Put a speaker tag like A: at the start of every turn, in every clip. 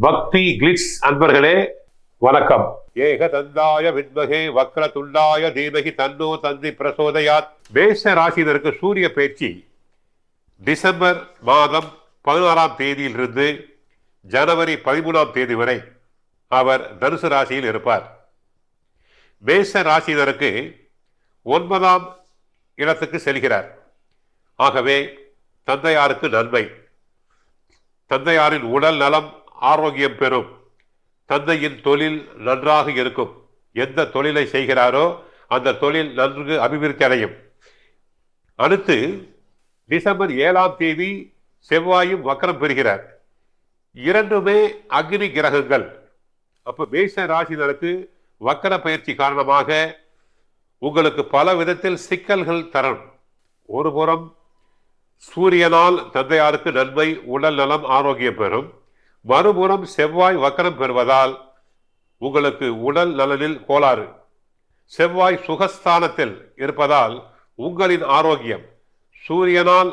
A: பக்தி கிளிட்ஸ் அன்பர்களே வணக்கம். ஏக தந்தாய விண்மகே வக்ர துண்டாய தீமகி தன்னோ தந்தி பிரசோதயாத். மேஷ ராசினருக்கு சூரிய பேச்சு. டிசம்பர் மாதம் பதினாறாம் தேதியிலிருந்து ஜனவரி பதிமூணாம் தேதி வரை அவர் தனுசு ராசியில் இருப்பார். மேஷ ராசினருக்கு ஒன்பதாம் இடத்துக்கு செல்கிறார். ஆகவே தந்தையாருக்கு நன்மை. தந்தையாரின் உடல் நலம் ஆரோக்கியம் பெறும். தந்தையின் தொழில் நன்றாக இருக்கும். எந்த தொழிலை செய்கிறாரோ அந்த தொழில் நன்கு அபிவிருத்தி அடையும். அடுத்து டிசம்பர் ஏழாம் தேதி செவ்வாயும் வக்கரம் பெறுகிறார். இரண்டுமே அக்னி கிரகங்கள். அப்போ மேஷ ராசினருக்கு வக்கர பயிற்சி காரணமாக உங்களுக்கு பல விதத்தில் சிக்கல்கள் தரும். ஒருபுறம் சூரியனால் தந்தையாருக்கு நன்மை உடல் நலம் ஆரோக்கியம் பெறும். மறுபுறம் செவ்வாய் வக்கரம் பெறுவதால் உங்களுக்கு உடல் நலனில் கோளாறு. செவ்வாய் சுகஸ்தானத்தில் இருப்பதால் உங்களின் ஆரோக்கியம். சூரியனால்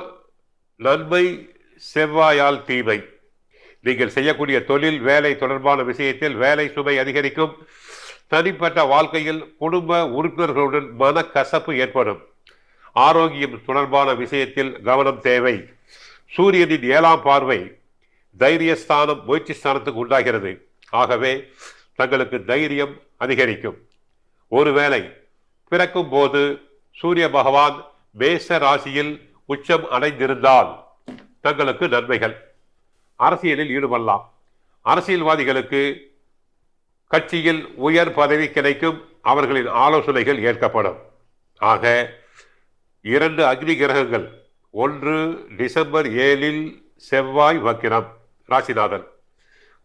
A: நன்மை செவ்வாயால் தீமை. நீங்கள் செய்யக்கூடிய தொழில் வேலை தொடர்பான விஷயத்தில் வேலை சுமை அதிகரிக்கும். தனிப்பட்ட வாழ்க்கையில் குடும்ப உறுப்பினர்களுடன் மனக்கசப்பு ஏற்படும். ஆரோக்கியம் தொடர்பான விஷயத்தில் கவனம் தேவை. சூரியனின் ஏழாம் பார்வை தைரியஸ்தானம் முயற்சி ஸ்தானத்துக்கு உண்டாகிறது. ஆகவே தங்களுக்கு தைரியம் அதிகரிக்கும். ஒருவேளை பிறக்கும் போது சூரிய பகவான் மேச ராசியில் உச்சம் அடைந்திருந்தால் தங்களுக்கு நன்மைகள். அரசியலில் ஈடுபடலாம். அரசியல்வாதிகளுக்கு கட்சியில் உயர் பதவி கிடைக்கும் அவர்களின் ஆலோசனைகள் ஏற்கப்படும். ஆக இரண்டு அக்னி கிரகங்கள் ஒன்று டிசம்பர் ஏழில் செவ்வாய் வக்கிரம். ராசிநாதன்.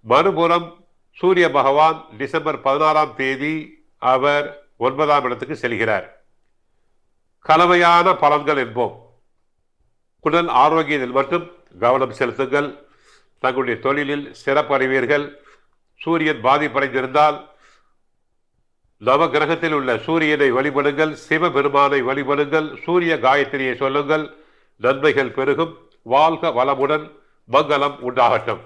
A: மறுபுறம் சூரிய பகவான் டிசம்பர் பதினாறாம் தேதி அவர் ஒன்பதாம் இடத்துக்கு செல்கிறார். கலவையான பலன்கள் என்போம். உடல் ஆரோக்கியத்தில் மட்டும் கவனம் செலுத்துங்கள். தங்களுடைய தொழிலில் சிறப்படைவீர்கள். சூரியன் பாதிப்படைந்திருந்தால் நவ கிரகத்தில் உள்ள சூரியனை வழிபடுங்கள். சிவபெருமானை வழிபடுங்கள். சூரிய காயத்ரியை சொல்லுங்கள். நன்மைகள் பெருகும். வாழ்க வளமுடன். மங்களம் உண்டாகட்டும்.